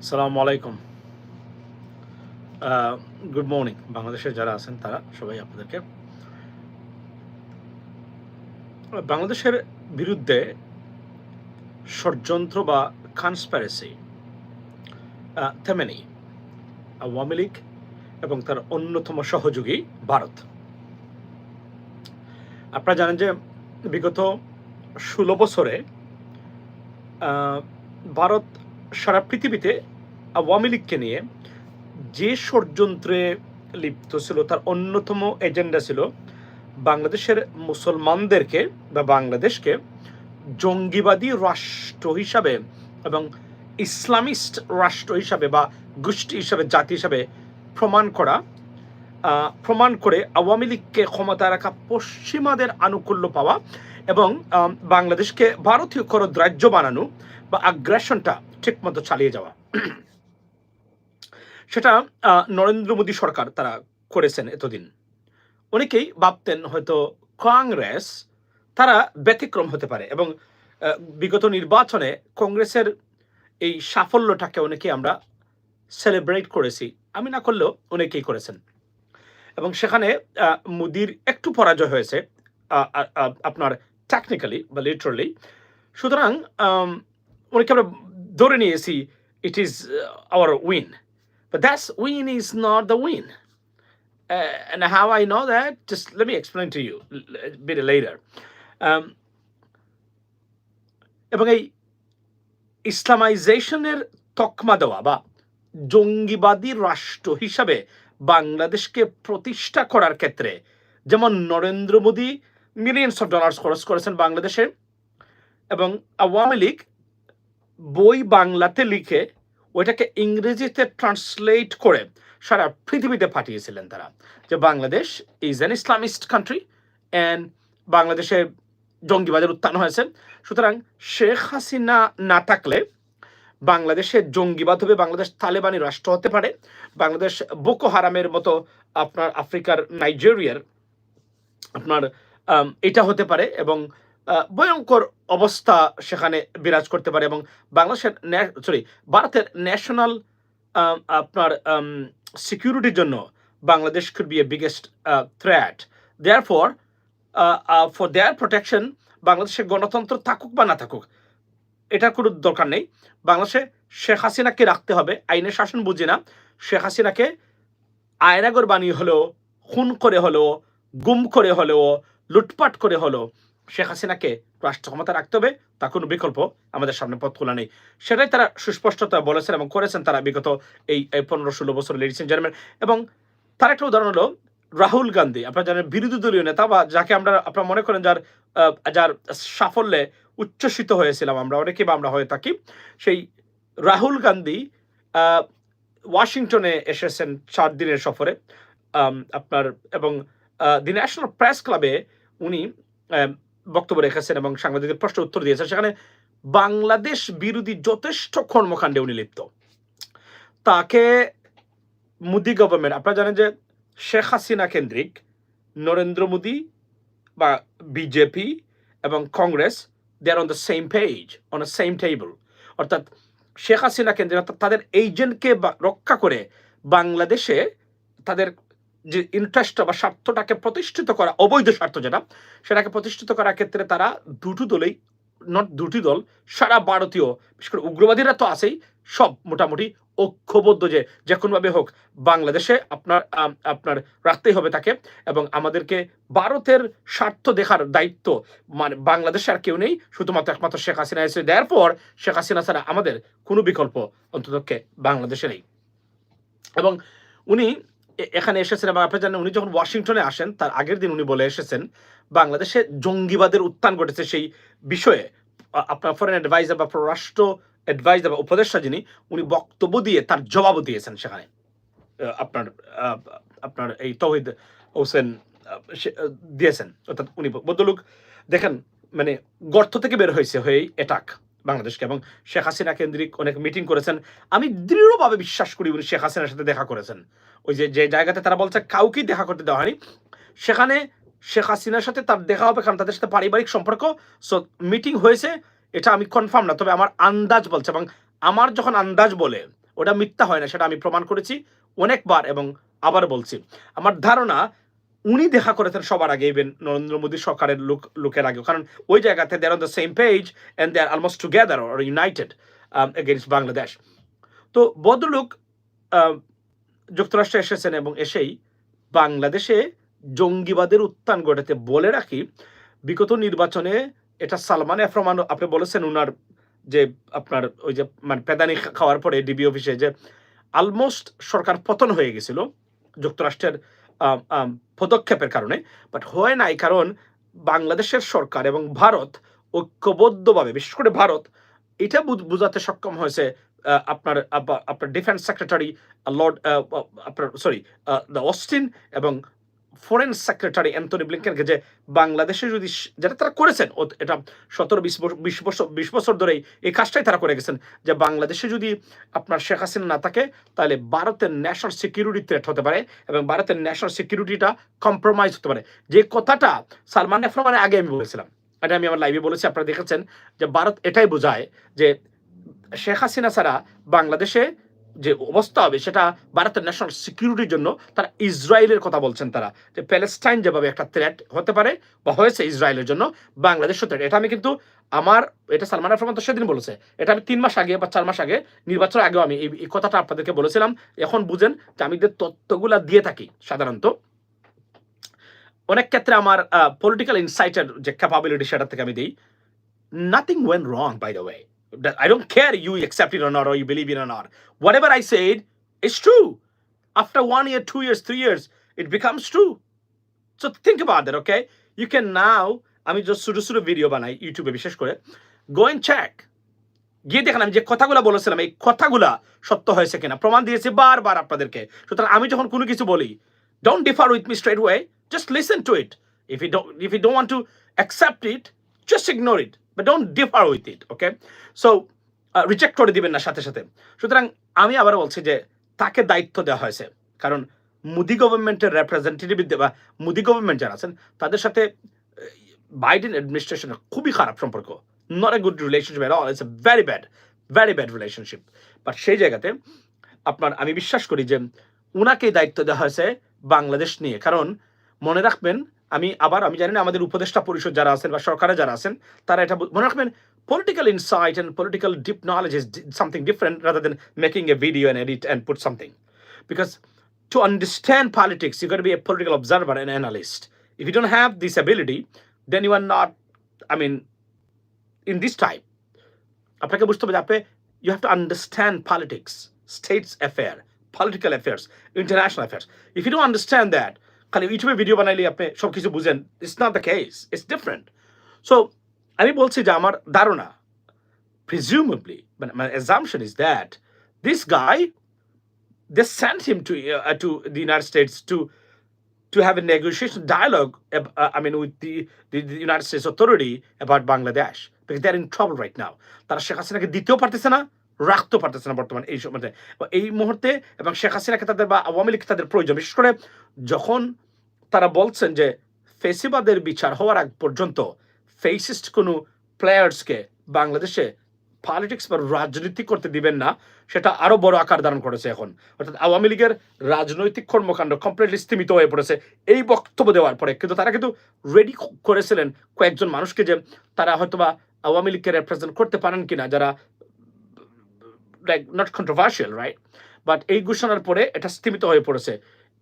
আসসালামু আলাইকুম। Good morning বাংলাদেশে যারা আছেন তারা সবাই আপনাদেরকে। বাংলাদেশের বিরুদ্ধে ষড়যন্ত্র বা কনস্পারেসি তেমনি আওয়ামী লীগ এবং তার অন্যতম সহযোগী ভারত। আপনারা জানেন যে বিগত ষোলো বছরে ভারত সারা পৃথিবীতে আওয়ামী লীগকে নিয়ে যে ষড়যন্ত্রে লিপ্ত ছিল, তার অন্যতম এজেন্ডা ছিল বাংলাদেশের মুসলমানদেরকে বা বাংলাদেশকে জঙ্গিবাদী রাষ্ট্র হিসাবে এবং ইসলামিস্ট রাষ্ট্র হিসাবে বা গোষ্ঠী হিসাবে, জাতি হিসাবে প্রমাণ করা প্রমাণ করে আওয়ামী লীগকে ক্ষমতায় রাখা পশ্চিমাদের আনুকূল্য পাওয়া এবং বাংলাদেশকে ভারতীয় করদ রাজ্য বানানো বা আগ্রাসনটা ঠিকমতো চালিয়ে যাওয়া। সেটা নরেন্দ্র মোদী সরকার তারা করেছেন এতদিন। অনেকেই ভাবতেন হয়তো কংগ্রেস তারা ব্যতিক্রম হতে পারে এবং বিগত নির্বাচনে কংগ্রেসের এই সাফল্যটাকে অনেকে আমরা সেলিব্রেট করেছি। আমি না করলেও অনেকেই করেছেন। এবং সেখানে মোদির একটু পরাজয় হয়েছে আপনার টেকনিক্যালি বা লিটারালি সুতরাং অনেকে আমরা ধরে নিয়েছি it is our win But that's win is not the win. Uh, and just let me explain to you l- a bit later. Um, এবং এই ইসলামাইজেশনের তকমা দেওয়া বা জঙ্গিবাদী রাষ্ট্র হিসাবে বাংলাদেশকে প্রতিষ্ঠা করার ক্ষেত্রে যেমন Narendra Modi millions of dollars খরচ করেছেন বাংলাদেশে এবং আওয়ামী লীগ বই বাংলাতে লিখে ওইটাকে ইংরেজিতে ট্রান্সলেট করে সারা পৃথিবীতে পাঠিয়েছিলেন তারা, যে Bangladesh is an Islamist country and বাংলাদেশে জঙ্গিবাদের উত্থান হয়েছে। সুতরাং শেখ হাসিনা না থাকলে বাংলাদেশে জঙ্গিবাদ হবে, বাংলাদেশ তালেবানি রাষ্ট্র হতে পারে, বাংলাদেশ বোকো হারামের মতো আপনার আফ্রিকার নাইজেরিয়ার আপনার এটা হতে পারে এবং ভয়ঙ্কর অবস্থা সেখানে বিরাজ করতে পারে এবং বাংলাদেশের সরি ভারতের ন্যাশনাল আপনার সিকিউরিটির জন্য Bangladesh could be a uh, threat. Therefore uh, uh, for their বাংলাদেশের গণতন্ত্র থাকুক বা না থাকুক এটার কোনো দরকার নেই। বাংলাদেশে শেখ হাসিনাকে রাখতে হবে আইনের শাসন বুঝি না। শেখ হাসিনাকে আয়নাগর বানিয়ে হলেও খুন করে হলেও গুম করে হলেও লুটপাট করে হলেও শেখ হাসিনাকে রাষ্ট্র ক্ষমতা রাখতে হবে, তা কোনো বিকল্প আমাদের সামনে পথ খোলা নেই। সেটাই তারা সুস্পষ্টতা বলেছেন এবং করেছেন তারা বিগত এই পনেরো ষোলো বছর লেডিস এন্ড জেন্টলম্যান এবং তার একটা উদাহরণ হলো রাহুল গান্ধী। আপনারা জানেন বিরোধী দলীয় নেতা বা যাকে আমরা, আপনারা মনে করেন যার যার সাফল্যে উচ্ছ্বসিত হয়েছিলাম আমরা, অনেকে বা আমরা হয়ে থাকি, সেই রাহুল গান্ধী ওয়াশিংটনে এসেছেন চার দিনের সফরে আপনার, এবং দি ন্যাশনাল প্রেস ক্লাবে উনি বক্তব্য রেখেছেন এবং সাংবাদিকদের প্রশ্ন উত্তর দিয়েছেন, সেখানে বাংলাদেশ বিরোধী যথেষ্ট কর্মকাণ্ডে উনি লিপ্ত। তাকে মোদি গভর্নমেন্ট আপনারা জানেন যে শেখ হাসিনা কেন্দ্রিক নরেন্দ্র মোদি বা বিজেপি এবং Congress they are on the same page on the same table অর্থাৎ শেখ হাসিনা কেন্দ্রিক, অর্থাৎ তাদের এজেন্টকে রক্ষা করে বাংলাদেশে তাদের যে ইন্টারেস্ট বা স্বার্থটাকে প্রতিষ্ঠিত করা, অবৈধ স্বার্থ যেটা, সেটাকে প্রতিষ্ঠিত করার ক্ষেত্রে তারা দুটো দলেই নট দুটি দল, সারা ভারতীয়, বিশেষ করে উগ্রবাদীরা তো আছেই, সব মোটামুটি ঐক্যবদ্ধ যে যে কোনোভাবে হোক, বাংলাদেশে আপনার আপনার রাখতেই হবে তাকে এবং আমাদেরকে ভারতের স্বার্থ দেখার দায়িত্ব মানে বাংলাদেশে আর কেউ নেই, শুধুমাত্র একমাত্র শেখ হাসিনা এসে দেওয়ার পর, শেখ হাসিনা ছাড়া আমাদের কোনো বিকল্প অন্ততকে বাংলাদেশে নেই। এবং উনি এখানে এসেছেন এবং আপনি জানেন উনি যখন ওয়াশিংটনে আসেন, তার আগের দিন উনি বলে এসেছেন, বাংলাদেশে জঙ্গিবাদের উত্থান ঘটেছে সেই বিষয়ে। আপনার ফরেন অ্যাডভাইজার বা পররাষ্ট্র অ্যাডভাইজার বা উপদেষ্টা যিনি, উনি বক্তব্য দিয়ে তার জবাবও দিয়েছেন সেখানে। আপনার আপনার এই তৌহিদ হোসেন দিয়েছেন। অর্থাৎ উনি বদলুক দেখেন মানে গর্ত থেকে বের হয়েছে হয়ে অ্যাটাক বাংলাদেশকে এবং শেখ হাসিনা কেন্দ্রিক অনেক মিটিং করেছেন। আমি দৃঢ়ভাবে বিশ্বাস করি উনি শেখ হাসিনার সাথে দেখা করেছেন। ওই যে যে জায়গাতে তারা বলছে কাউকেই দেখা করতে দেওয়া হয়নি। সেখানে শেখ হাসিনার সাথে তার দেখা হবে কারণ তাদের সাথে পারিবারিক সম্পর্ক। সো মিটিং হয়েছে, এটা আমি কনফার্ম না, তবে আমার আন্দাজ বলছে এবং আমার যখন আন্দাজ বলে, ওটা মিথ্যা হয় না, সেটা আমি প্রমাণ করেছি অনেকবার এবং আবার বলছি। আমার ধারণা উনি দেখা করেছেন সবার আগে ইভেন নরেন্দ্র মোদী সরকারের লোক, লোকের আগেও। কারণ ওই জায়গাতে they're on the same page and they are almost together or united against Bangladesh তো ভদ্রলোক যুক্তরাষ্ট্রে এসেছেন এবং এসেই বাংলাদেশে জঙ্গিবাদের উত্থান ঘটাতে বলে রাখি, বিগত নির্বাচনে এটা সালমান এফ রহমান আপনি বলেছেন উনার যে আপনার ওই যে মানে পেদানি খাওয়ার পরে ডিবি অফিসে যে অলমোস্ট সরকার পতন হয়ে গেছিল, যুক্তরাষ্ট্রের পদক্ষেপের কারণে বাট হয় নাই কারণ বাংলাদেশের সরকার এবং ভারত ঐক্যবদ্ধভাবে, বিশেষ করে ভারত, এটা বুঝাতে সক্ষম হয়েছে আপনার আপনার ডিফেন্স সেক্রেটারি লর্ড আপনার সরি দ্য অস্টিন এবং ফরেন সেক্রেটারি অ্যান্টনি ব্লিংকেনকে যে বাংলাদেশে যদি যেটা তারা করেছেন এটা সতেরো বিশ বিশ বছর বিশ বছর ধরেই এই কাজটাই তারা করে গেছেন, যে বাংলাদেশে যদি আপনার শেখ হাসিনা না থাকে, তাহলে ভারতের ন্যাশনাল সিকিউরিটি থ্রেট হতে পারে এবং ভারতের ন্যাশনাল সিকিউরিটিটা কম্প্রোমাইজ হতে পারে। যে কথাটা সালমান রহমানের আগে আমি বলেছিলাম, এটা আমি আমার লাইভে বলেছি, আপনারা দেখেছেন যে ভারত এটাই বোঝায় যে শেখ হাসিনা ছাড়া বাংলাদেশে যে অবস্থা হবে সেটা ভারতের ন্যাশনাল সিকিউরিটির জন্য তারা ইসরায়েলের কথা বলছেন তারা। যে প্যালেস্টাইন যেভাবে একটা থ্রেট হতে পারে বা হয়েছে ইসরায়েলের জন্য বাংলাদেশ থ্রেট এটা আমি কিন্তু আমার, এটা সালমান আফরমান তো সেদিন বলেছে। এটা আমি তিন মাস আগে বা চার মাস আগে, নির্বাচনের আগেও আমি এই কথাটা আপনাদেরকে বলেছিলাম। এখন বুঝেন যে আমি যে তথ্যগুলা দিয়ে থাকি সাধারণত, অনেক ক্ষেত্রে আমার পলিটিক্যাল ইনসাইটের যে ক্যাপাবিলিটি সেটা থেকে আমি দিই। Nothing went wrong by the way. I don't care you accept it or not, or you believe it or not. Whatever I said is true. After one year, two years, three years, it becomes true. So think about that, okay? You can now, আমি just ছোটো ছোটো video বানাই ইউটিউবে বিশেষ করে গো and check গিয়ে দেখেন আমি যে কথাগুলো বলেছিলাম এই কথাগুলা সত্য হয়েছে কিনা প্রমাণ দিয়েছি বারবার আপনাদেরকে সুতরাং আমি যখন কোনো কিছু বলি don't differ with me straight way just listen to it if you if you don't want to accept it just ignore it but don't differ with it okay so reject করে দিবেন না সাথে সাথে। সুতরাং আমি আবার বলছি যে তাকে দায়িত্ব দেওয়া হয়েছে। কারণ মোদি গভর্নমেন্টের রেপ্রেজেন্টেটিভ বা মোদি গভর্নমেন্ট যারা আছেন, তাদের সাথে বাইডেন অ্যাডমিনিস্ট্রেশনের খুবই খারাপ সম্পর্ক। Not a good relationship at all it's a very bad very bad relationship but সেই জায়গাতে আপনার, আমি বিশ্বাস করি যে উনাকেই দায়িত্ব দেওয়া হয়েছে বাংলাদেশ নিয়ে। কারণ মনে রাখবেন আমি আবার আমি জানি না আমাদের উপদেষ্টা পরিষদ যারা আছেন বা সরকারে যারা আছেন তারা এটা মনে রাখবেন political insight and political deep knowledge is something different rather than making a video and edit and put something because to understand politics you got to be a political observer and analyst if you don't have this ability then you are not i mean in this type আপনাকে বুঝতে হবে আপনি you have to understand politics states affair political affairs international affairs if you don't understand that খালি ইউটিউবে video বানাইলে আপনি সব কিছু বুঝেন it's not the case it's different so আমি বলছি যে আমার ধারণা presumably but my assumption is that this guy they sent him to uh, to the united states to to have a negotiation dialogue uh, i mean with the, the, the united states authority about bangladesh because they're in trouble right now তারা শেখ হাসিনাকে দিতেও পারতেছে না রাখতেও পারতেছে না বর্তমান এই সময়তে এই মুহূর্তে এবং শেখ হাসিনাকে তাদের বা আওয়ামী লীগ তাদের প্রয়োজন বিশেষ করে যখন তারা বলছেন যে ফেসিবাদের বিচার হওয়ার আগ পর্যন্ত ফেসিস্ট কোনো প্লেয়ার্সকে বাংলাদেশে পলিটিক্স বা রাজনীতি করতে দিবেন না, সেটা আরও বড় আকার ধারণ করেছে এখন। অর্থাৎ আওয়ামী লীগের রাজনৈতিক কর্মকাণ্ড কমপ্লিটলি স্তীমিত হয়ে পড়েছে। এই বক্তব্য দেওয়ার পরে কিন্তু তারা কিন্তু রেডি করেছিলেন কয়েকজন মানুষকে যে তারা হয়তোবা আওয়ামী লীগকে রিপ্রেজেন্ট করতে পারেন কিনা, যারা like not controversial right but এই ঘোষণার পরে এটা স্তীমিত হয়ে পড়েছে।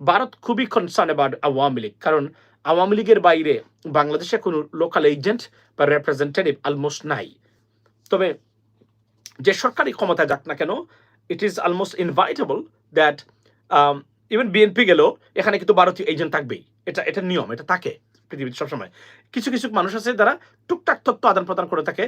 ভারত খুবই কনসার্ন অ্যাবাউট আওয়ামী লীগ, কারণ আওয়ামী লীগের বাইরে বাংলাদেশে কোনো লোকাল এজেন্ট বা রেপ্রেজেন্টেটিভ অলমোস্ট নাই। তবে যে সরকারি ক্ষমতা যাক না কেন it is almost inevitable that even BNP গেলেও এখানে কিন্তু ভারতীয় এজেন্ট থাকবেই। এটা এটা নিয়ম, এটা থাকে। পৃথিবীতে সবসময়। কিছু কিছু মানুষ আছে যারা টুকটাক তথ্য আদান প্রদান করে থাকে।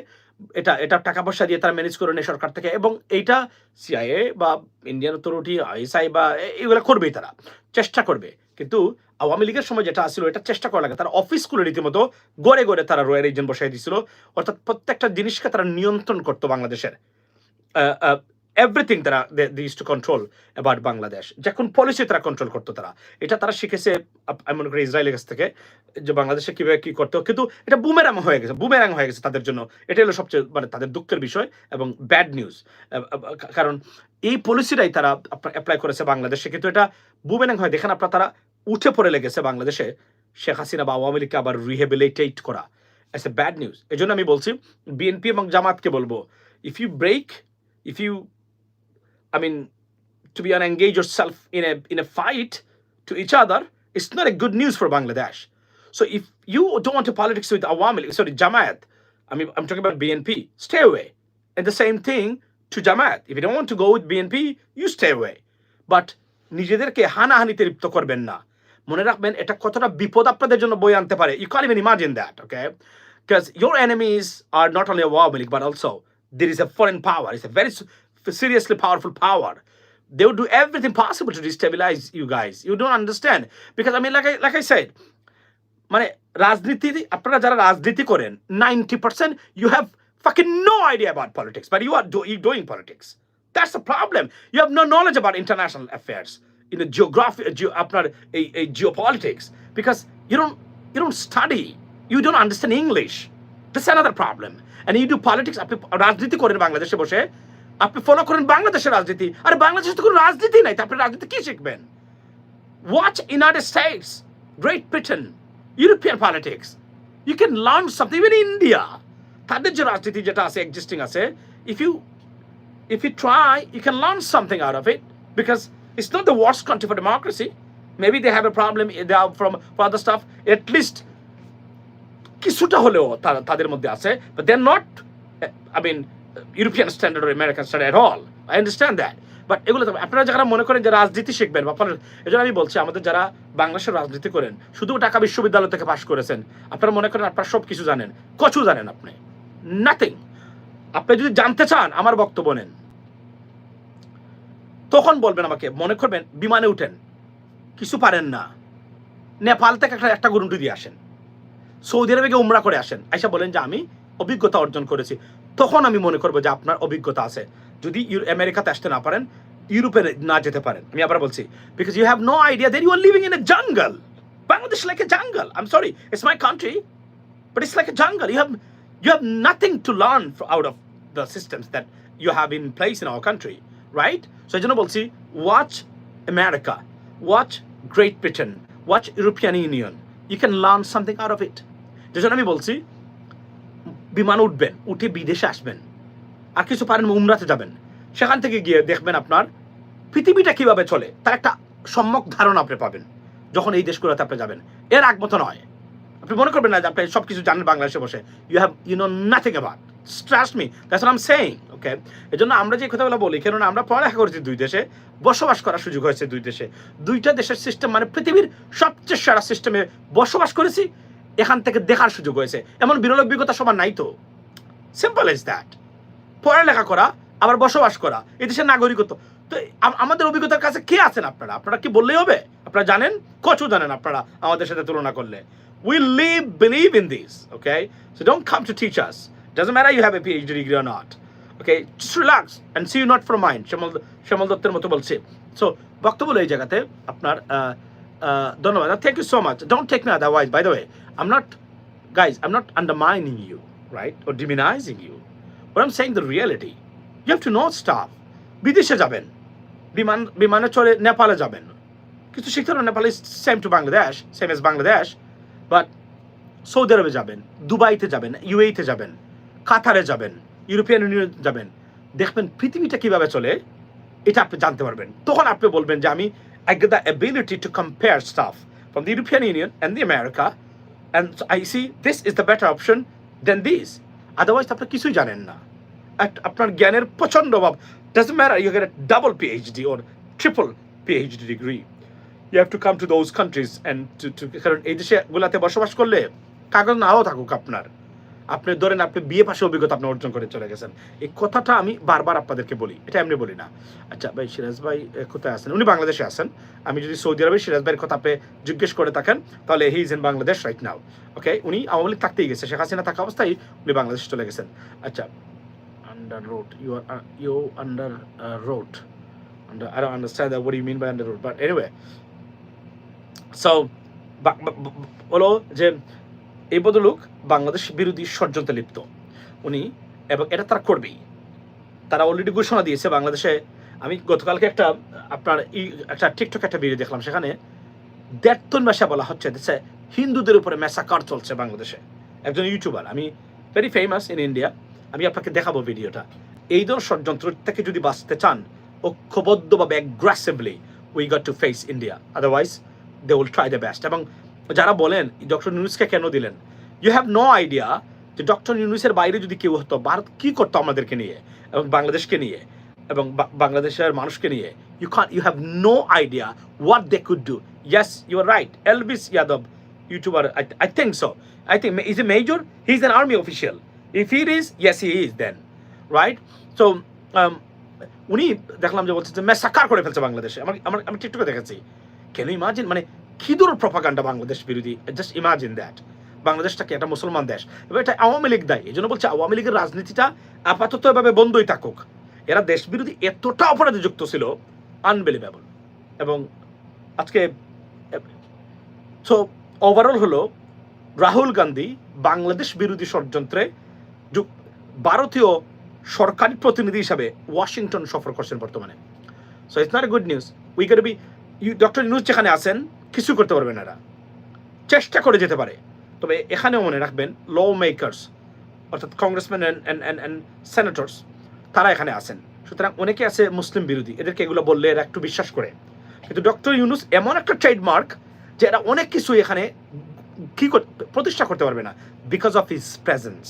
এটা এটা টাকা পয়সা দিয়ে তারা ম্যানেজ করে নেয় সরকার থেকে এবং এইটা সিআইএ বা ইন্ডিয়ান অথরিটি আইএসআই বা এগুলো করবেই তারা। চেষ্টা করবে। কিন্তু আওয়ামী লীগের সময় যেটা আসছিল এটা চেষ্টা করা লাগে। তারা অফিসগুলো রীতিমতো গড়ে গড়ে তারা রয়্যাল এজেন্ট বসাই দিয়েছিল অর্থাৎ প্রত্যেকটা জিনিসকে তারা নিয়ন্ত্রণ করতো বাংলাদেশের। এভরিথিং তারা they use to control about Bangladesh যখন পলিসি তারা কন্ট্রোল করতো তারা। এটা তারা শিখেছে আমি মনে করি ইসরায়েলের কাছ থেকে, যে বাংলাদেশে কীভাবে কী করতো কিন্তু এটা বুমেরাং হয়ে গেছে বুমেরাং হয়ে গেছে তাদের জন্য। এটা হলো সবচেয়ে মানে তাদের দুঃখের বিষয় এবং ব্যাড নিউজ কারণ এই পলিসিটাই তারা অ্যাপ্লাই করেছে বাংলাদেশে। কিন্তু এটা বুমেরাং হয়, দেখেন আপনার তারা উঠে পড়ে লেগেছে বাংলাদেশে। শেখ হাসিনা বা আওয়ামী লীগকে আবার রিহেবিলিটেট করা। এস এ ব্যাড নিউজ এই জন্য আমি বলছি বিএনপি এবং জামাতকে বলব if you break if you I mean, to be engage yourself in a in a fight to each other, it's not a good news for Bangladesh. So if you don't want to politics with Awami, League- sorry, Jamaat, I mean, I'm talking about BNP, stay away. And the same thing to Jamaat. If you don't want to go with BNP, you stay away. But নিজেদেরকে হানাহানিতে লিপ্ত করবেন না মনে রাখবেন এটা কতটা বিপদ আপনাদের জন্য বই আনতে পারে you can even imagine that okay because your enemies are not only Awami League but also there is a foreign power. It's a very s- seriously powerful power. They would do everything possible to destabilize you guys. You don't understand because I mean, like I like I said, মানে রাজনীতি আপনারা যারা রাজনীতি করেন ninety percent you have fucking no idea about politics, but you are do, you doing politics. That's the problem. You have no knowledge about international affairs in the geography, geo, আপনার এই এই geopolitics because you don't you don't study. You don't understand English. That's another problem. And you do politics. আপনি রাজনীতি করেন বাংলাদেশে বসে আপনি follow করেন বাংলাদেশের রাজনীতি আরে বাংলাদেশে তো কোনো রাজনীতি নাই আপনি রাজনীতি কি শিখবেন Watch United States, Great Britain, European politics. You can learn something. Even India. তাদের যে রাজনীতি যেটা আছে এক্সিস্টিং আছে you if you try you can learn something out of it because it's not the worst country for democracy maybe they have a problem they are from for other stuff at least কিছুটা হলেও তাদের মধ্যে আছে but they're not I mean European standard or American standard at all. I understand that. But এগুলো আপনারা যারা মনে করেন যে রাজনীতি শিখবেন বা আপনারা এই জন্য আমি বলছি, আমাদের যারা বাংলাদেশের রাজনীতি করেন, শুধু ঢাকা বিশ্ববিদ্যালয় থেকে পাশ করেছেন, আপনারা মনে করেন আপনারা সব কিছু জানেন। কচু জানেন আপনি। নাথিং আপনি যদি জানতে চান, আমার বক্তব্য নেন। তখন বলবেন আমাকে, মনে করবেন বিমানে উঠেন। কিছু পারেন না। নেপাল থেকে একটা একটা গুরুন্ডু দিয়ে আসেন। সৌদি আরবে গিয়ে উমরা করে আসেন। আইসা বলেন যে আমি অভিজ্ঞতা অর্জন করেছি। তখন আমি মনে করব যে আপনার অভিজ্ঞতা আছে যদি ইউ- আমেরিকাতে আসতে না পারেন ইউরোপে না যেতে পারেন আমি আবার বলছি because you have no idea that you are living in a jungle Bangladesh like a jungle I am sorry it's my country like a jungle. You have you have nothing to learn fr- out of the systems that you have in place in our country, right? So এই জন্য বলছি watch America, watch Great Britain, watch European Union. You can learn something out of it. যে জন্য আমি বলছি বিমান উঠবেন, উঠে বিদেশে আসবেন। আর কিছু পারেন উমরাতে যাবেন। সেখান থেকে গিয়ে দেখবেন আপনার পৃথিবীটা কীভাবে চলে, তার একটা সম্যক ধারণা আপনি পাবেন, যখন এই দেশগুলোতে আপনি যাবেন। এর আগ মতো নয়। আপনি মনে করবেন না যে আপনি সব কিছু জানেন বাংলাদেশে বসে। You have you know nothing about trust me that's I am saying okay এই জন্য আমরা যে কথাগুলো বলি, কেননা আমরা পড়ালেখা করেছি দুই দেশে, বসবাস করার সুযোগ হয়েছে দুই দেশে। দুইটা দেশের সিস্টেম মানে পৃথিবীর সবচেয়ে সেরা সিস্টেমে বসবাস করেছি এখান থেকে দেখার সুযোগ হয়েছে। এমন বিরল অভিজ্ঞতা সবার নাই তো। সিম্পল ইজ দ্যাট পড়ালেখা করা, আবার বসবাস করা এই দেশের নাগরিকত্ব। তো আমাদের অভিজ্ঞতার কাছে কে আছেন আপনারা? আপনারা কি বললেই হবে? আপনারা জানেন? কচু জানেন আপনারা আমাদের সাথে তুলনা করলে। Live, believe in this, okay? So don't come to teach us. Doesn't matter you have a phd degree or not, okay? Just relax and see you not from mine শ্যামল শ্যামল দত্তের মতো বলছে। সো বক্তব্য এই জায়গাতে। আপনার ধন্যবাদ। Thank you so much don't take me otherwise by the way am not guys, i'm not undermining you, right, or demonizing you. But i'm saying the reality. You have to know stuff বিদেশে যাবেন। বিমান, বিমানে চড়ে নেপালে যাবেন। কিছু শিখতে হবে Nepal same to Bangladesh same as Bangladesh but Saudi আরবে যাবেন দুবাইতে যাবেন ইউএইতে যাবেন কাতারে যাবেন ইউরোপিয়ান ইউনিয়ন যাবেন। দেখবেন পৃথিবীটা কীভাবে চলে, এটা আপনি জানতে পারবেন। তখন আপনি বলবেন যে আমি I get the ability to compare stuff from the European Union and the America and I see this is the better option than this otherwise আপনি কিছুই জানেন না। আপনার জ্ঞানের প্রচণ্ড অভাব। Does matter you get double PhD or triple PhD degree you have to come to those countries and কারণ এই দেশে গুলাতে বসবাস করলে কাগজ নাও থাকুক আপনার। আপনি ধরেন আপনি বিয়ে পাশে অভিজ্ঞতা আপনি অর্জন করে চলে গেছেন এই কথাটা আমি বারবার আপনাদেরকে বলি এটা এমনি বলি না আচ্ছা ভাই সিরাজ ভাই কোথায় আছেন উনি বাংলাদেশে আছেন আমি যদি সৌদি আরবে সিরাজ ভাইয়ের কথা আপনি জিজ্ঞেস করে থাকেন তাহলে he is in Bangladesh right now okay উনি আওয়ামী লীগ থাকতেই গেছে শেখ হাসিনা থাকা অবস্থায় উনি বাংলাদেশে চলে গেছেন আচ্ছা under road. You are uh, you under uh, road. Under, I don't understand that. What do you mean by under road? But anyway, so বা- বা- বা- হলো যে এই ভদ্রলোক বাংলাদেশ বিরোধী ষড়যন্ত্রে লিপ্ত। উনি এবং এটা তারা করবেই। তারা অলরেডি ঘোষণা দিয়েছে বাংলাদেশে। আমি গতকালকে একটা আপনার ই একটা টিকটক একটা ভিডিও দেখলাম, সেখানে দেড়তন মেশা বলা হচ্ছে দেশে হিন্দুদের উপরে মেসাকার চলছে বাংলাদেশে। একজন ইউটিউবার আমি ভেরি ফেমাস ইন ইন্ডিয়া আমি আপনাকে দেখাবো ভিডিওটা এই ধরনের ষড়যন্ত্র থেকে যদি বাঁচতে চান, ঐক্যবদ্ধভাবে aggressively we got to face India otherwise they will try the best এবং যারা বলেন, ডক্টর নিউজকে কেন দিলেন? ইউ হ্যাভ নো আইডিয়া যে ডক্টর ইউনুসের বাইরে যদি কেউ হতো, ভারত কি করতো আমাদেরকে নিয়ে এবং বাংলাদেশকে নিয়ে এবং বাংলাদেশের মানুষকে নিয়ে? You can you have no idea what they could do yes you are right Elvish Yadav YouTuber I think so I think is a major he is an army official if he is yes he is then right so উনি দেখলাম যে বলছে যে, massacre করে ফেলছে বাংলাদেশে। আমার আমার, আমি টিকটকে দেখেছি কেন ইমাজিন মানে খিদুর প্রপাগান্ডা বাংলাদেশ বিরোধী। জাস্ট ইমাজিন দ্যাট বাংলাদেশটাকে একটা মুসলমান দেশ? এবার এটা আওয়ামী লীগ দায়ী। এই জন্য বলছে আওয়ামী লীগের রাজনীতিটা আপাতত এভাবে বন্ধই থাকুক। এরা দেশ বিরোধী এতটা অপরাধে যুক্ত ছিল আনবিলিভেবল এবং আজকে সো ওভারঅল হলো, রাহুল গান্ধী বাংলাদেশ বিরোধী ষড়যন্ত্রে ভারতীয় সরকারি প্রতিনিধি হিসাবে ওয়াশিংটন সফর করছেন বর্তমানে। So it's not a good news we can be doctor news যেখানে আছেন কিছু করতে পারবেন এরা। চেষ্টা করে যেতে পারে। তবে এখানেও মনে রাখবেন ল মেকার্স অর্থাৎ কংগ্রেসম্যান অ্যান্ড সেনেটর্স তারা এখানে আছেন। সুতরাং অনেকে আছে মুসলিম বিরোধী, এদেরকে এগুলো বললে এরা একটু বিশ্বাস করে। কিন্তু ডক্টর ইউনুস এমন একটা ট্রেডমার্ক যে এরা অনেক কিছু এখানে কি প্রতিষ্ঠা করতে পারবে না because of his presence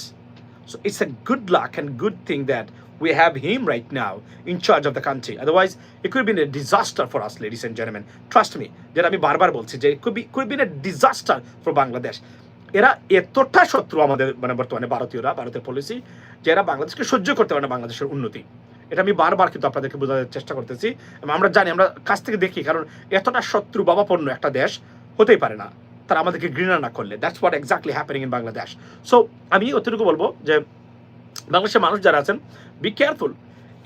so it's a good luck and good thing that we have him right now in charge of the country. Otherwise, it could have been a disaster for us, ladies and gentlemen. Trust me, যেটা আমি বারবার বলছি যে could be could have been a disaster for Bangladesh. এরা এতটা শত্রু আমাদের মানে বর্তমানে ভারতীয়রা ভারতের পলিসি যে এরা বাংলাদেশকে সহ্য করতে পারে না বাংলাদেশের উন্নতি এটা আমি বারবার কিন্তু আপনাদেরকে বোঝানোর চেষ্টা করতেছি এবং আমরা জানি আমরা কাছ থেকে দেখি কারণ এতটা শত্রু বাবাপন্ন একটা দেশ হতেই পারে না তারা আমাদেরকে ঘৃণা না করলে that's what exactly happening in Bangladesh so আমি অতটুকু বলব যে বাংলাদেশের মানুষ যারা আছেন বি কেয়ারফুল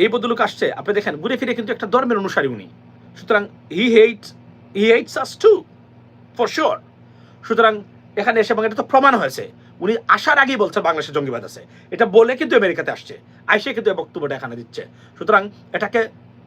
এই বদলুক আসছে। আপনি দেখেন, ঘুরে ফিরে কিন্তু একটা ধর্মের অনুসারী উনি। সুতরাং he hate he hates us too for sure সুতরাং এখানে এসে এবং এটা তো প্রমাণ হয়েছে। উনি আসার আগেই বলছে বাংলাদেশে জঙ্গিবাদ আছে। এটা বলে কিন্তু আমেরিকাতে আসছে। আইসে কিন্তু বক্তব্যটা এখানে দিচ্ছে। সুতরাং এটাকে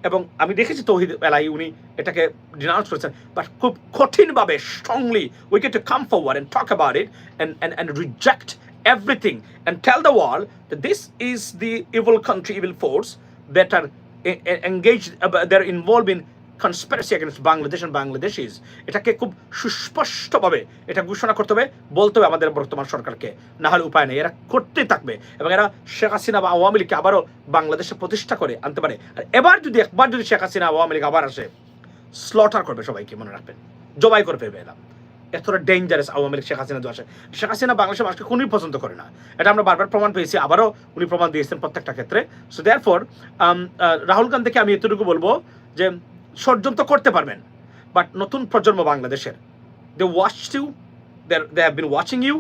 এবং আমি দেখেছি তৌহিদ এলাই, উনি এটাকে ডিনাউন্স করেছেন বাট খুব কঠিনভাবে strongly we get to come forward and talk about it and and and reject everything and tell the world that this is the evil country, evil force that are e- e- engaged, uh, they're involved in conspiracy against Bangladesh and Bangladeshis. এটাকে খুব সুস্পষ্টভাবে এটা ঘোষণা করতে হবে বলতে হবে আমাদের বর্তমান সরকারকে। না হলে উপায় নেই এরা করতেই থাকবে এবং এরা শেখ হাসিনা বা আওয়ামী লীগকে আবারও বাংলাদেশে প্রতিষ্ঠা করে আনতে পারে। আর এবার যদি একবার যদি শেখ হাসিনা আওয়ামী লীগ আবার আসে স্লটার করবে সবাইকে মনে রাখবেন। জবাই করে ফেলবে এরা। এতটা ডেঞ্জারাস আওয়ামী লীগ শেখ হাসিনা দোষে শেখ হাসিনা বাংলাদেশের মানুষকে কোনোই পছন্দ করে না। এটা আমরা বারবার প্রমাণ পেয়েছি, আবারও উনি প্রমাণ দিয়েছেন প্রত্যেকটা ক্ষেত্রে। সো দেয়ার ফর রাহুল গান্ধীকে আমি এতটুকু বলব যে ষড়যন্ত্র করতে পারবেন বাট নতুন প্রজন্ম বাংলাদেশের they watch you they have been watching you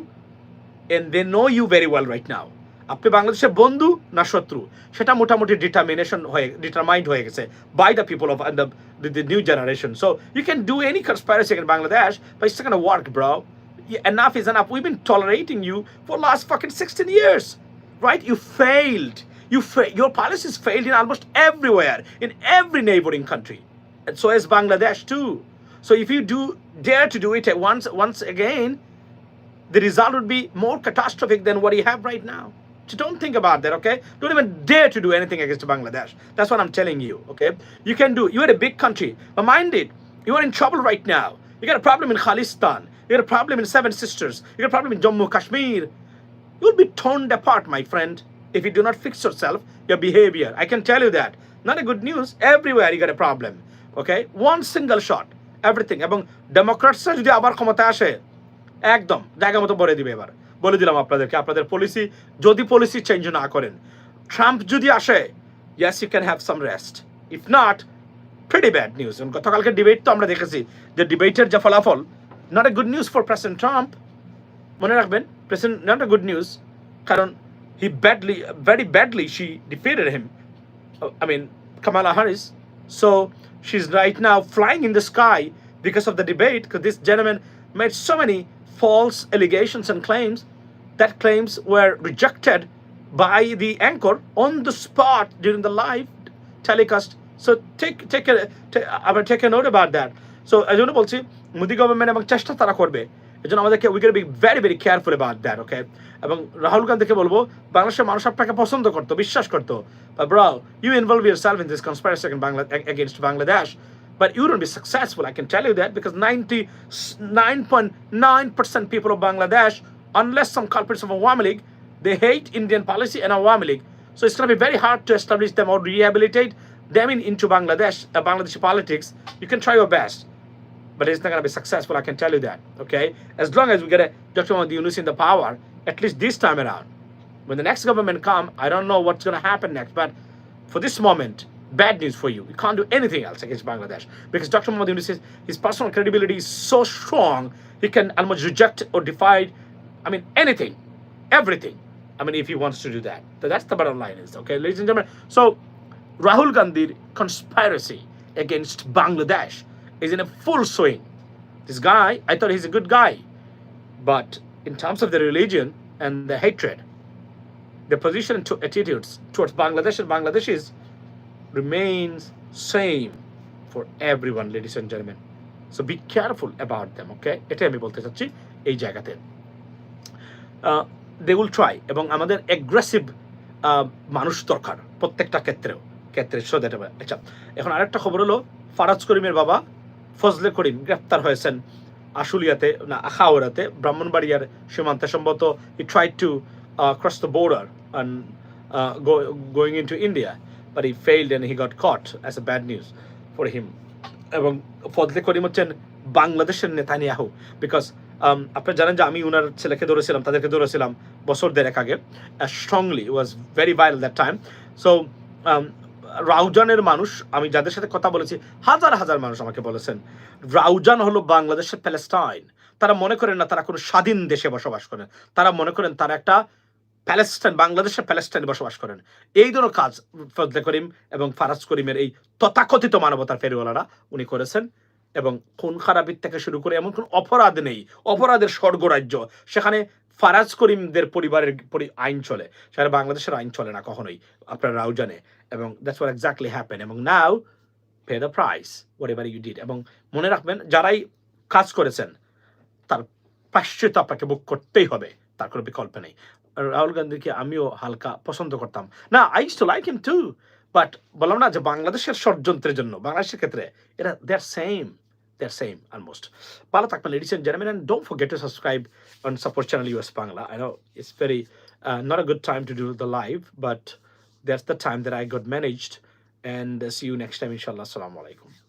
and they know you very well right now আপনি বাংলাদেশের বন্ধু না শত্রু সেটা মোটামুটি ডিটারমিনেশন হয়ে ডিটারমাইন্ড হয়ে গেছে by the people of the the new generation. So you can do any conspiracy in Bangladesh, but it's not gonna work, bro. Yeah, Enough is enough. We've been tolerating you for last fucking 16 years, right? You failed. You fa- your policies failed in almost everywhere, in every neighboring country, and so has Bangladesh too. So if you do dare to do it at once, once again, the result would be more catastrophic than what you have right now. So don't think about that, okay? Don't even dare to do anything against Bangladesh. That's what I'm telling you, okay? You can do. You're a big country, but mind it, you are in trouble right now. You got a problem in Khalistan. You got a problem in Seven Sisters. You got a problem in Jammu Kashmir. You'll be torn apart, my friend, if you do not fix yourself, your behavior. I can tell you that. Not a good news. Everywhere you got a problem. Okay? One single shot. Everything. এবং ডেমোক্রেটসরা যদি আবার ক্ষমতায় আসে একদম জায়গা মতো বলে দিবে এবার বলে দিলাম আপনাদেরকে আপনাদের পলিসি যদি পলিসি চেঞ্জ না করেন ট্রাম্প যদি আসে yes you can have some rest if not pretty bad news গতকালকে ডিবেট তো আমরা দেখেছি যে ডিবেটের যে ফলাফল not a good news for president Trump মনে রাখবেন president not a good news কারণ badly, very badly, she defeated him. Uh, I mean, Kamala Harris. So she's right now flying in the sky because of the debate, because this gentleman made so many false allegations and claims. That claims were rejected by the anchor on the spot during the live telecast. So take take a take, আবার take a note about that. So এই জন্য বলছি Modi government এবং চেষ্টা তারা করবে এই জন্য আমাদেরকে we be very very careful about that okay এবং রাহুল গান্ধীকে বলবো বাংলাদেশের মানুষ আপনাকে পছন্দ করতো বিশ্বাস করতো But bro, you involve yourself in this conspiracy in Bangla- against Bangladesh, but you don't be successful. I can tell you that because 99.9% people of Bangladesh, unless some culprits of Awami League, they hate Indian policy and Awami League. So it's going to be very hard to establish them or rehabilitate them in, into Bangladesh, uh, Bangladeshi politics. You can try your best, but it's not going to be successful. I can tell you that. Okay, as long as we get a Dr. Mahmoud Yunus in the power, at least this time around. When the next government come, I don't know what's going to happen next, but for this moment, bad news for you. We can't do anything else against Bangladesh because Dr. Mahmoud Yunus, is- his personal credibility is so strong, he can almost reject or defy, I mean, anything, everything. I mean, if he wants to do that. So that's the bottom line is, okay, ladies and gentlemen. So Rahul Gandhi conspiracy against Bangladesh is in a full swing. This guy, I thought he's a good guy, but in terms of the religion and the hatred, the position to attitudes towards Bangladesh and Bangladeshis remains same for everyone, ladies and gentlemen. So be careful about them, okay? এটাই আমি বলতে চাচ্ছি এই জায়গাতে they will try এবং আমাদের aggressive মানুষ দরকার প্রত্যেকটা ক্ষেত্রেও, ক্ষেত্রে সো দ্যাট আচ্ছা এখন আরেকটা খবর হলো, ফারাজ করিমের বাবা ফজলে করিম গ্রেপ্তার হয়েছেন আশুলিয়াতে, না আখাউড়াতে ব্রাহ্মণবাড়িয়ার সীমান্তে। সম্ভবত he try to cross the border and going into India but he failed and he got caught as a bad news for him এবং ফজলে করিম হচ্ছেন বাংলাদেশের নেতানিয়াহু বিকজ আপনারা জানেন যে আমি উনার ছেলেকে ধরেছিলাম, তাদেরকে ধরেছিলাম বছর দেড়েক আগে strongly was very viral that time so রাউজানের মানুষ, আমি যাদের সাথে কথা বলেছি, হাজার হাজার মানুষ আমাকে বলেছেন, রাউজান হলো বাংলাদেশের প্যালেস্টাইন তারা মনে করেন না তারা কোনো স্বাধীন দেশে বসবাস করেন। তারা মনে করেন তারা একটা প্যালেস্টাইন বাংলাদেশের প্যালেস্টাইনে বসবাস করেন। এই ধরনের কাজ, ফজলে করিম এবং ফারাজ করিমের এই তথাকথিত মানবতার ফেরিওয়ালারা উনি করেছেন। এবং খুন খারাপির থেকে শুরু করে এমন কোন অপরাধ নেই। অপরাধের স্বর্গরাজ্য। সেখানে ফারাজ করিমদের পরিবারের আইন চলে। সেখানে বাংলাদেশের আইন চলে না কখনোই। আপনার রাও জানে। এবং দ্যাটস ওয়ার এক্স্যাক্টলি হ্যাপেন এবং now pay the price whatever you did এবং মনে রাখবেন, যারাই কাজ করেছেন, তার প্রাশ্চিত আপনাকে বুক করতেই হবে। তার কোনো বিকল্প নেই। রাহুল গান্ধীকে আমিও হালকা পছন্দ করতাম। না I too like him too but বললাম না যে বাংলাদেশের ষড়যন্ত্রের জন্য, বাংলাদেশের ক্ষেত্রে, এরা they same they're same almost. Palatakman, ladies and gentlemen, and don't forget to subscribe and support channel US Bangla. I know it's very uh, not a good time to do the live, but that's the time that I got managed. And uh, see you next time, inshallah. Assalamu alaikum.